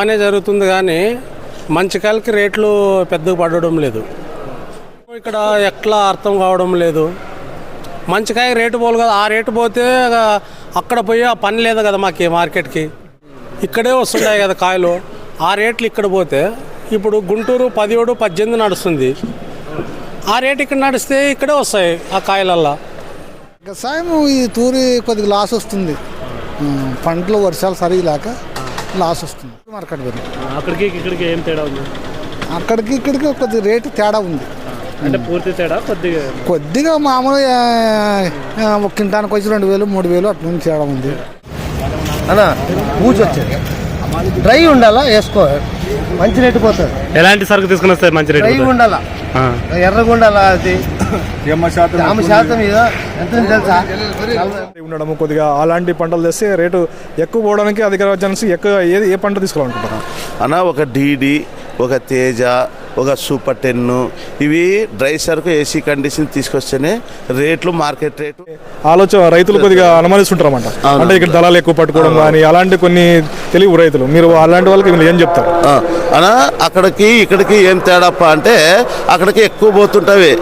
బాగానే జరుగుతుంది కానీ మంచి కాయలకి రేట్లు పెద్దగా పడడం లేదు. ఇక్కడ ఎట్లా అర్థం కావడం లేదు. మంచికాయ రేటు పోలు కదా ఆ రేటు పోతే అక్కడ పోయి ఆ పని లేదు కదా మాకు మార్కెట్కి. ఇక్కడే వస్తుంటాయి కదా కాయలు ఆ రేట్లు ఇక్కడ పోతే ఇప్పుడు గుంటూరు పదిహేడు పద్దెనిమిది నడుస్తుంది. ఆ రేటు ఇక్కడ నడిస్తే ఇక్కడే వస్తాయి ఆ కాయలల్లా. వ్యవసాయం ఈ తూరి కొద్దిగా లాస్ వస్తుంది. పంటలు వర్షాలు సరిగా లేక లాస్ వస్తుంది. మార్కెట్ పెరిగి అక్కడికి ఇక్కడికి ఏం తేడా ఉంది? అక్కడికి ఇక్కడికి కొద్దిగా రేటు తేడా ఉంది. అంటే పూర్తి తేడా కొద్దిగా? కొద్దిగా మామూలుగా ఒక కింటానికి వచ్చి రెండు వేలు మూడు వేలు అట్లా నుంచి తేడా ఉంది. అన్న పూచి వచ్చేది డ్రై ఉండాలా? వేసుకో. మంచి రేటు పోతుంది ఎలాంటి సరుకు తీసుకుని వస్తాయి మంచి డ్రై రేటు ఉండాలా ఎర్రగా ఉండాలా అది. శాతం ఎంత తెలుసా? ఉండడము కొద్దిగా అలాంటి పంటలు తెస్తే రేటు ఎక్కువ పోవడానికి అధిక ఛాన్స్ ఎక్కువ ఏది ఏ పంట తీసుకోవాలనుకుంటున్నారు? అన్న ఒక డీడీ ఒక తేజ ఒక సూపర్ టెన్ ఇవి డ్రై సరుకు ఏసీ కండిషన్ తీసుకొస్తేనే రేట్లు మార్కెట్ రేట్లు ఆలోచన రైతులు కొద్దిగా అనుమానిస్తుంటారు అంటే ఇక్కడ దళాలు ఎక్కువ పట్టుకోవడం కానీ అలాంటి కొన్ని తెలివి రైతులు. మీరు అలాంటి వాళ్ళకి ఏం చెప్తారు? అనా అక్కడికి ఇక్కడికి ఏం తేడాప అంటే అక్కడికి ఎక్కువ పోతుంటవి.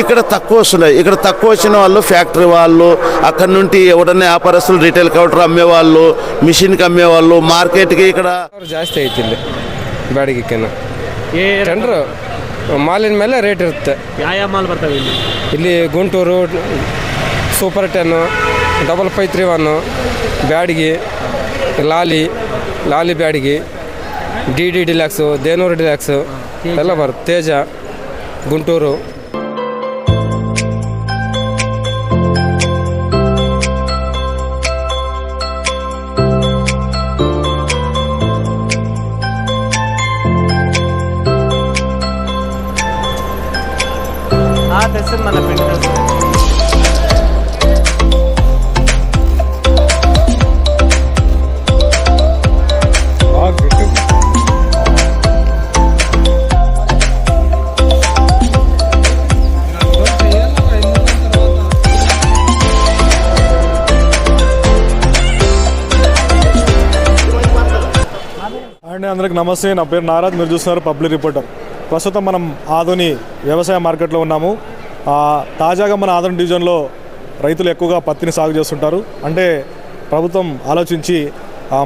ఇక్కడ తక్కువ వస్తున్నాయి. ఇక్కడ తక్కువ వచ్చిన వాళ్ళు ఫ్యాక్టరీ వాళ్ళు అక్కడ నుండి ఎవడన్నా వ్యాపారస్తులు రిటైల్ కౌంటర్ అమ్మేవాళ్ళు మిషన్కి అమ్మేవాళ్ళు మార్కెట్కి ఇక్కడ జాస్తి అవుతుంది బాడీకి కన్నా ಏ ಮಾಲಿನ ಮೇಲೆ ರೇಟ್ ಇರುತ್ತೆ. ಯಾವ ಮಾಲ್ ಬರ್ತವೆ ಇಲ್ಲಿ? ಇಲ್ಲಿ Guntur super ten double five three one Byadgi ಲಾಲಿ ಲಾಲಿ ಬ್ಯಾಡ್ಗಿ ಡಿ ಡಿ ಡಿಲ್ಯಾಕ್ಸು ದೇನೂರು ಡಿಲ್ಯಾಕ್ಸು ಎಲ್ಲ ಬರುತ್ತೆ. ತೇಜ ಗುಂಟೂರು. అందరికి నమస్తే. నా పేరు నారాజ్. మీరు చూస్తున్నారు పబ్లిక్ రిపోర్టర్. ప్రస్తుతం మనం ఆదోని వ్యవసాయ మార్కెట్లో ఉన్నాము. తాజాగా మన ఆదోని డివిజన్లో రైతులు ఎక్కువగా పత్తిని సాగు చేస్తుంటారు. అంటే ప్రభుత్వం ఆలోచించి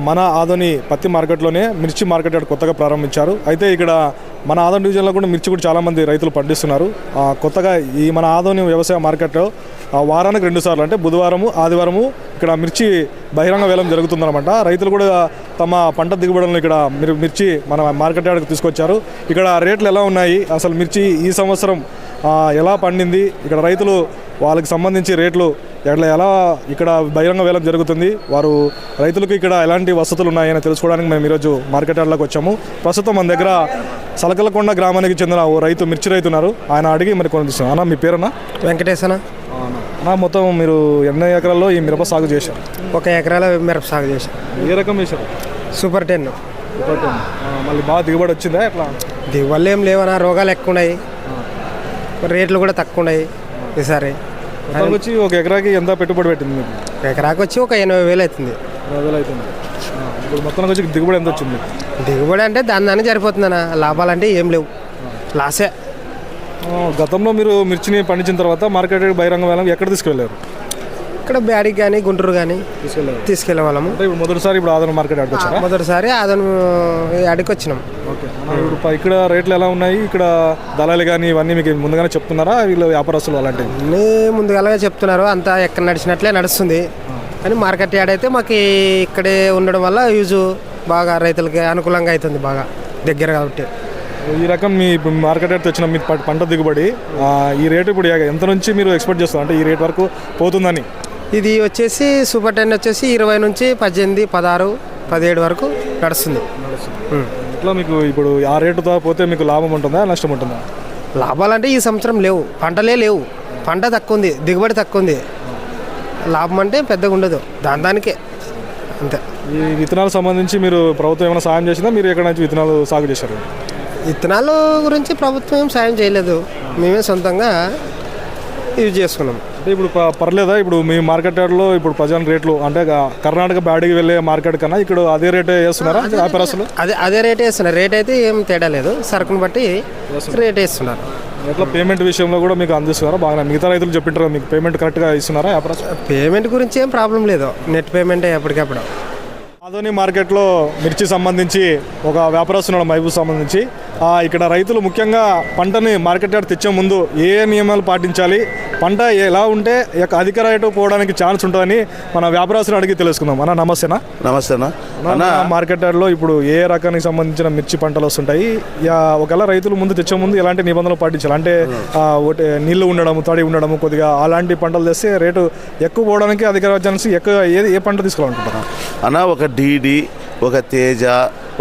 మన ఆదోని పత్తి మార్కెట్లోనే మిర్చి మార్కెట్ ఇక్కడ కొత్తగా ప్రారంభించారు. అయితే ఇక్కడ మన ఆదోని డివిజన్లో కూడా మిర్చి కూడా చాలామంది రైతులు పండిస్తున్నారు. కొత్తగా ఈ మన ఆదోని వ్యవసాయ మార్కెట్లో వారానికి రెండు సార్లు అంటే బుధవారము ఆదివారము ఇక్కడ మిర్చి బహిరంగ వేలం జరుగుతుందన్నమాట. రైతులు కూడా తమ పంట దిగుబడులను ఇక్కడ మిర్చి మన మార్కెట్ యార్డ్కి తీసుకొచ్చారు. ఇక్కడ రేట్లు ఎలా ఉన్నాయి? అసలు మిర్చి ఈ సంవత్సరం ఎలా పండింది? ఇక్కడ రైతులు వాళ్ళకి సంబంధించి రేట్లు ఎట్లా ఎలా ఇక్కడ బహిరంగ వేలం జరుగుతుంది? వారు రైతులకు ఇక్కడ ఎలాంటి వసతులు ఉన్నాయని తెలుసుకోవడానికి మేము ఈరోజు మార్కెట్ యార్డ్లోకి వచ్చాము. ప్రస్తుతం మన దగ్గర సలకలకొండ గ్రామానికి చెందిన ఓ రైతు మిర్చి రైతు ఉన్నారు ఆయన అడిగి మరి కొన్ని అన్న మీ పేరన్నా? వెంకటేశనా? మొత్తం మీరు ఎన్ని ఎకరాల్లో ఈ మిరప సాగు చేశారు? ఒక ఎకరాల మిరప సాగు చేశాం. ఏ రకం వేశారు? Super ten. ఒకటి. ఆ, మళ్ళీ బాగా దిగుబడి వచ్చిందా ఎట్లా? దిగుబడులు ఏం లేవనా రోగాలు ఎక్కువ ఉన్నాయి. రేట్లు కూడా తక్కువ ఉన్నాయి ఈసారి. వచ్చి ఒక ఎకరాకి ఎంత పెట్టుబడి పెట్టింది మీకు? ఎకరాకి వచ్చి ఒక ఎనభై వేలు అవుతుంది. వేలు ఇప్పుడు మొత్తానికి వచ్చి దిగుబడి ఎంత వచ్చింది? దిగుబడి అంటే దాని దాన్ని సరిపోతుందన్న. లాభాలంటే ఏం లేవు. లాసే. గతంలో మీరు మిర్చిని పండించిన తర్వాత మార్కెట్ బహిరంగ వేలం ఎక్కడ తీసుకెళ్ళారు? ఇక్కడ బ్యాడికి కానీ గుంటూరు కానీ తీసుకెళ్ళే వాళ్ళము. ఇప్పుడు మొదటిసారి ఇప్పుడు ఆదరణ మార్కెట్ ఆడికి వచ్చారా మొదటిసారి అదను అడిగి వచ్చినాం ఓకే. ఇప్పుడు ఇక్కడ రేట్లు ఎలా ఉన్నాయి? ఇక్కడ దళాలు కానీ ఇవన్నీ మీకు ముందుగానే చెప్తున్నారా? వీళ్ళు వ్యాపారస్తులు అలాంటివి? ముందుగానే చెప్తున్నారు. అంతా ఎక్కడ నడిచినట్లే నడుస్తుంది. కానీ మార్కెట్ యార్డ్ అయితే మాకు ఇక్కడే ఉండడం వల్ల యూజ్ బాగా రైతులకి అనుకూలంగా అవుతుంది బాగా దగ్గర కాబట్టి. ఈ రకం మీ ఇప్పుడు మార్కెట్ రేట్ తెచ్చిన మీ పంట దిగుబడి ఈ రేటు ఇప్పుడు ఎంత నుంచి మీరు ఎక్స్పెక్ట్ చేస్తారు అంటే ఈ రేట్ వరకు పోతుందని. ఇది వచ్చేసి సూపర్ టెన్ వచ్చేసి ఇరవై నుంచి పద్దెనిమిది పదహారు పదిహేడు వరకు నడుస్తుంది. ఇట్లా మీకు ఇప్పుడు ఆ రేటుతో పోతే మీకు లాభం ఉంటుందా నష్టం ఉంటుందా? లాభాలంటే ఈ సంవత్సరం లేవు. పంటలే లేవు. పంట తక్కువ ఉంది దిగుబడి తక్కువ ఉంది లాభం అంటే పెద్దగా ఉండదు. దాని దానికే. అంతే. ఈ విత్తనాలకు సంబంధించి మీరు ప్రభుత్వం ఏమైనా సాయం చేసిందా? మీరు ఎక్కడ నుంచి విత్తనాలు సాగు చేశారు? విత్తనాల గురించి ప్రభుత్వం ఏం సాయం చేయలేదు. మేమే సొంతంగా యూజ్ చేసుకున్నాం. అంటే ఇప్పుడు ప- పర్లేదా? ఇప్పుడు మీ మార్కెట్ యార్డ్లో ఇప్పుడు ప్రజెంట్ రేట్లు అంటే కర్ణాటక బ్యాడీకి వెళ్ళే మార్కెట్ కన్నా ఇక్కడ అదే రేటే వేస్తున్నారా? వ్యాపారస్తులు అదే అదే రేట్ వేస్తున్నారు. రేట్ అయితే ఏం తేడా లేదు. సరుకుని బట్టి రేట్ వేస్తున్నారు. ఎట్లా పేమెంట్ విషయంలో కూడా మీకు అందిస్తున్నారా? బాగా మిగతా రైతులు చెప్పింటారు మీకు పేమెంట్ కరెక్ట్గా ఇస్తున్నారా? వ్యాపారస్తులు పేమెంట్ గురించి ఏం ప్రాబ్లం లేదు. నెట్ పేమెంట్ ఎప్పటికప్పుడు. ఆదోని మార్కెట్లో మిర్చి సంబంధించి ఒక వ్యాపారస్తున్నాడు మహబూబ్ సంబంధించి. ఇక్కడ రైతులు ముఖ్యంగా పంటని మార్కెట్ యార్డ్ తెచ్చే ముందు ఏ ఏ నియమాలు పాటించాలి పంట ఎలా ఉంటే అధిక రేటు పోవడానికి ఛాన్స్ ఉంటుందని మన వ్యాపారస్తులు అడిగి తెలుసుకుందాం. అన్న నమస్తేనా? నమస్తేనా మార్కెట్ యార్డ్లో ఇప్పుడు ఏ రకానికి సంబంధించిన మిర్చి పంటలు వస్తుంటాయి? ఒకవేళ రైతులు ముందు తెచ్చే ముందు ఎలాంటి నిబంధనలు పాటించాలి? అంటే నీళ్ళు ఉండడం తడి ఉండడం కొద్దిగా అలాంటి పంటలు తెస్తే రేటు ఎక్కువ పోవడానికి అధిక ఛాన్స్ ఎక్కువ ఏది ఏ పంట తీసుకోవాలనుకుంటున్నారు? అన్న ఒక డీడీ ఒక తేజ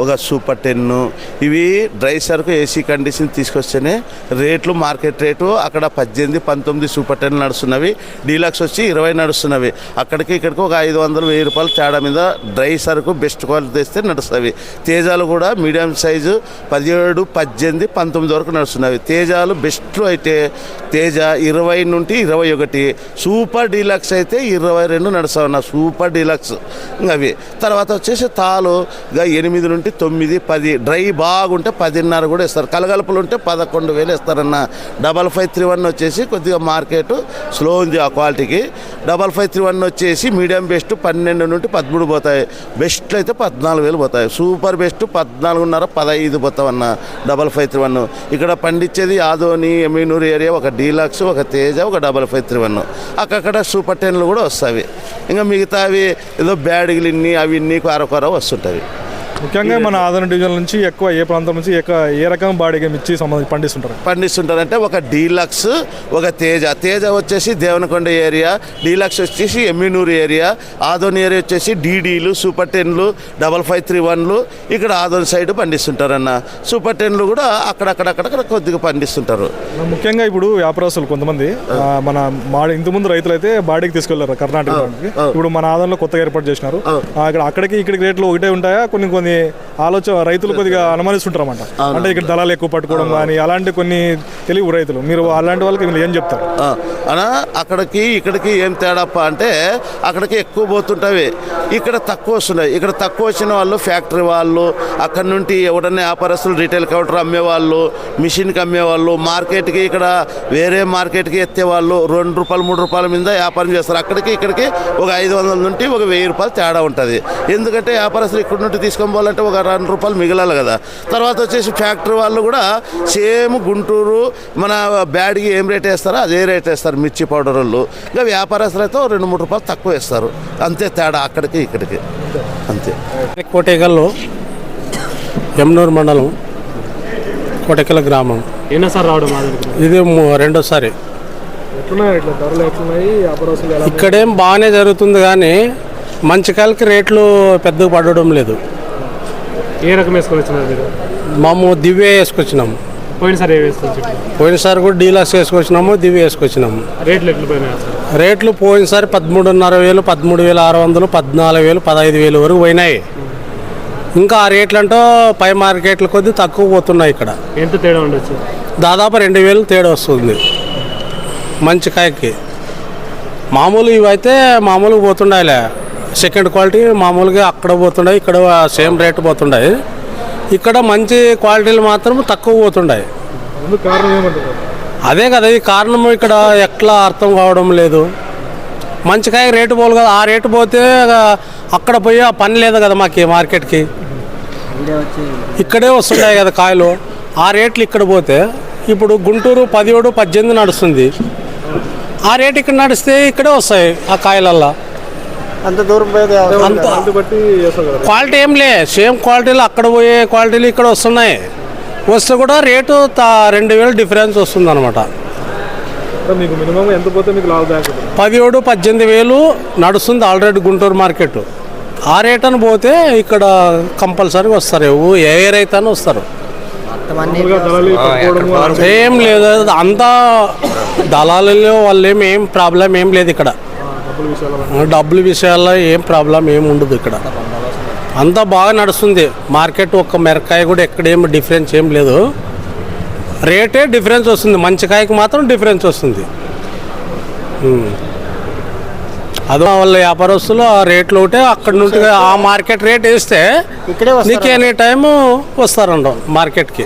ఒక సూపర్ టెన్ను. ఇవి డ్రై సరుకు ఏసీ కండిషన్ తీసుకొస్తేనే రేట్లు మార్కెట్ రేటు అక్కడ పద్దెనిమిది పంతొమ్మిది సూపర్ టెన్ నడుస్తున్నవి. డీలక్స్ వచ్చి ఇరవై నడుస్తున్నవి. అక్కడికి ఇక్కడికి ఒక ఐదు వందలు వెయ్యి రూపాయలు తేడా మీద డ్రై సరుకు బెస్ట్ క్వాలిటీ తెస్తే నడుస్తుంది తేజాలు కూడా మీడియం సైజు పదిహేడు పద్దెనిమిది పంతొమ్మిది వరకు నడుస్తున్నవి. తేజాలు బెస్ట్ అయితే తేజ ఇరవై నుండి ఇరవై ఒకటి. సూపర్ డీలక్స్ అయితే ఇరవై రెండు నడుస్తా ఉన్నా సూపర్ డీలక్స్ ఇంకా అవి. తర్వాత వచ్చేసి తాలు ఇంకా ఎనిమిది నుండి తొమ్మిది పది డ్రై బాగుంటే పదిన్నర కూడా ఇస్తారు. కలగలుపులు ఉంటే పదకొండు వేలు ఇస్తారన్న. డబల్ ఫైవ్ త్రీ వన్ వచ్చేసి కొద్దిగా మార్కెట్ స్లో ఉంది ఆ క్వాలిటీకి. డబల్ ఫైవ్ త్రీ వన్ వచ్చేసి మీడియం బెస్ట్ పన్నెండు నుండి పదమూడు పోతాయి. బెస్ట్లు అయితే పద్నాలుగు వేలు పోతాయి. సూపర్ బెస్ట్ పద్నాలుగున్నర పదహైదు పోతావన్న డబల్ ఫైవ్ త్రీ వన్. ఇక్కడ పండించేది ఆదోని ఎమీనూరు ఏరియా ఒక డీలక్స్ ఒక తేజ ఒక డబల్ ఫైవ్ త్రీ వన్. అక్కడ సూపర్ టెన్లు కూడా వస్తాయి. ఇంకా మిగతావి ఏదో బ్యాడ్గిలిన్ని అవి ఇన్ని కొర కొర వస్తుంటాయి. ముఖ్యంగా మన ఆదరణ డివిజన్ నుంచి ఎక్కువ ఏ ప్రాంతం నుంచి ఏ రకం బాడీగా మిర్చి సంబంధించి పండిస్తుంటారు? పండిస్తుంటారంటే ఒక డీలక్స్ ఒక తేజ. తేజ వచ్చేసి దేవనకొండ ఏరియా డీలక్స్ వచ్చేసి ఎమ్మినూరు ఏరియా ఆదోని ఏరియా వచ్చేసి డీడీలు సూపర్ టెన్లు డబల్ ఫైవ్ త్రీ వన్లు ఇక్కడ ఆదోని సైడ్ పండిస్తుంటారన్న. సూపర్ టెన్లు కూడా అక్కడక్కడక్కడ కొద్దిగా పండిస్తుంటారు. ముఖ్యంగా ఇప్పుడు వ్యాపారస్తులు కొంతమంది మన మాడి ఇంతకుముందు రైతులు అయితే బాడీకి తీసుకెళ్ళారు కర్ణాటక. ఇప్పుడు మన ఆదంలో కొత్తగా ఏర్పాటు చేసినారు. ఆ, ఇక్కడ అక్కడికి ఇక్కడికి రేట్లు ఒకటే ఉంటాయా? కొన్ని కొన్ని ఆలోచన రైతులు కొద్దిగా అనుమానిస్తుంటారు అన్నమాట అంటే ఇక్కడ దళాలు ఎక్కువ పట్టుకోవడం కానీ అలాంటి కొన్ని తెలివి రైతులు. మీరు అలాంటి వాళ్ళకి మీరు ఏం చెప్తారు? అనా అక్కడికి ఇక్కడికి ఏం తేడాప్ప అంటే అక్కడికి ఎక్కువ పోతుంటావి ఇక్కడ తక్కువ వస్తున్నాయి. ఇక్కడ తక్కువ వచ్చిన వాళ్ళు ఫ్యాక్టరీ వాళ్ళు అక్కడ నుండి ఎవడన్నా వ్యాపారస్తులు రీటైల్ కౌంటర్ అమ్మేవాళ్ళు మిషన్కి అమ్మేవాళ్ళు మార్కెట్కి ఇక్కడ వేరే మార్కెట్కి ఎత్తే వాళ్ళు రెండు రూపాయలు మూడు రూపాయల మీద వ్యాపారం చేస్తారు. అక్కడికి ఇక్కడికి ఒక ఐదు వందల నుండి ఒక వెయ్యి రూపాయలు తేడా ఉంటుంది. ఎందుకంటే వ్యాపారస్తులు ఇక్కడ నుండి తీసుకొని పోవాలంటే ఒక రెండు రూపాయలు మిగలాలి కదా. తర్వాత వచ్చేసి ఫ్యాక్టరీ వాళ్ళు కూడా సేమ్ గుంటూరు మన బ్యాడ్కి ఏం రేట్ వేస్తారో అదే రేట్ వేస్తారు మిర్చి పౌడర్ వాళ్ళు ఇంకా వ్యాపారస్తులు అయితే రెండు మూడు రూపాయలు తక్కువ వేస్తారు. అంతే తేడా అక్కడికి ఇక్కడికి. అంతే. కోటేకల్లు యమునూరు మండలం కోటెకల గ్రామం. రావడం ఇది రెండోసారి. ఇక్కడేం బాగానే జరుగుతుంది కానీ మంచి కాయలకి రేట్లు పెద్దగా పడడం లేదు. ఏ రకం వేసుకొని వచ్చినారు మీరు? మాము దివ్య వేసుకొచ్చినాము. పోయినసారి ఏ పోయినసారి కూడా డీలక్స్ వేసుకొచ్చినాము దివ్య వేసుకొచ్చినాము. రేట్లు ఎట్లు పోయినాయి సార్ రేట్లు పోయినసారి పదమూడున్నర వేలు పదమూడు వేల ఆరు వందలు పద్నాలుగు వేలు పదహైదు వేలు వరకు పోయినాయి. ఇంకా ఆ రేట్లు అంటూ పై మార్కెట్ల కొద్ది తక్కువ పోతున్నాయి ఇక్కడ. ఎంత తేడా ఉండొచ్చు? దాదాపు రెండు వేలు తేడా వస్తుంది. మంచి కాయకి. మామూలు ఇవైతే మామూలుగా పోతుండాయిలే. సెకండ్ క్వాలిటీ మామూలుగా అక్కడ పోతుండాయి ఇక్కడ సేమ్ రేట్ పోతుండాయి. ఇక్కడ మంచి క్వాలిటీలు మాత్రం తక్కువ ఏమంటారు? అదే కదా ఈ కారణం ఇక్కడ ఎట్లా అర్థం కావడం లేదు. మంచి కాయ రేటు పోలు కదా ఆ రేటు పోతే అక్కడ పోయి ఆ పని లేదు కదా మాకు మార్కెట్కి. ఇక్కడే వస్తున్నాయి కదా కాయలు. ఆ రేట్లు ఇక్కడ పోతే ఇప్పుడు గుంటూరు పదిహేడు పద్దెనిమిది నడుస్తుంది. ఆ రేట్ ఇక్కడ నడిస్తే ఇక్కడే వస్తాయి ఆ కాయలల్లా. అంత దూరం పోయేది క్వాలిటీ ఏం లే సేమ్ క్వాలిటీలు అక్కడ పోయే క్వాలిటీలు ఇక్కడ వస్తున్నాయి. వస్తే కూడా రేటు తా రెండు వేలు డిఫరెన్స్ వస్తుంది అనమాట? పదిహేడు పద్దెనిమిది వేలు నడుస్తుంది ఆల్రెడీ గుంటూరు మార్కెట్. ఆ రేట్ అని పోతే ఇక్కడ కంపల్సరీగా వస్తారు. ఏ రైతు వస్తారు. పట్టుకోవడము అలాంటి ఏం లేదు అంతా దళాలలో వాళ్ళు ఏం ప్రాబ్లం ఏం లేదు ఇక్కడ. డబ్బుల విషయాలు డబ్బుల విషయాల్లో ఏం ప్రాబ్లం ఏం ఉండదు ఇక్కడ. అంతా బాగా నడుస్తుంది. మార్కెట్ ఒక్క మిరకాయ కూడా ఎక్కడేం డిఫరెన్స్ ఏం లేదు. రేటే డిఫరెన్స్ వస్తుంది. మంచి కాయకి మాత్రం డిఫరెన్స్ వస్తుంది. అదో వాళ్ళ వ్యాపారస్తులు ఆ రేట్లు ఒకటే అక్కడ నుండి ఆ మార్కెట్ రేట్ వేస్తే ఇక్కడే నీకు ఎనీ టైము వస్తారండి మార్కెట్కి.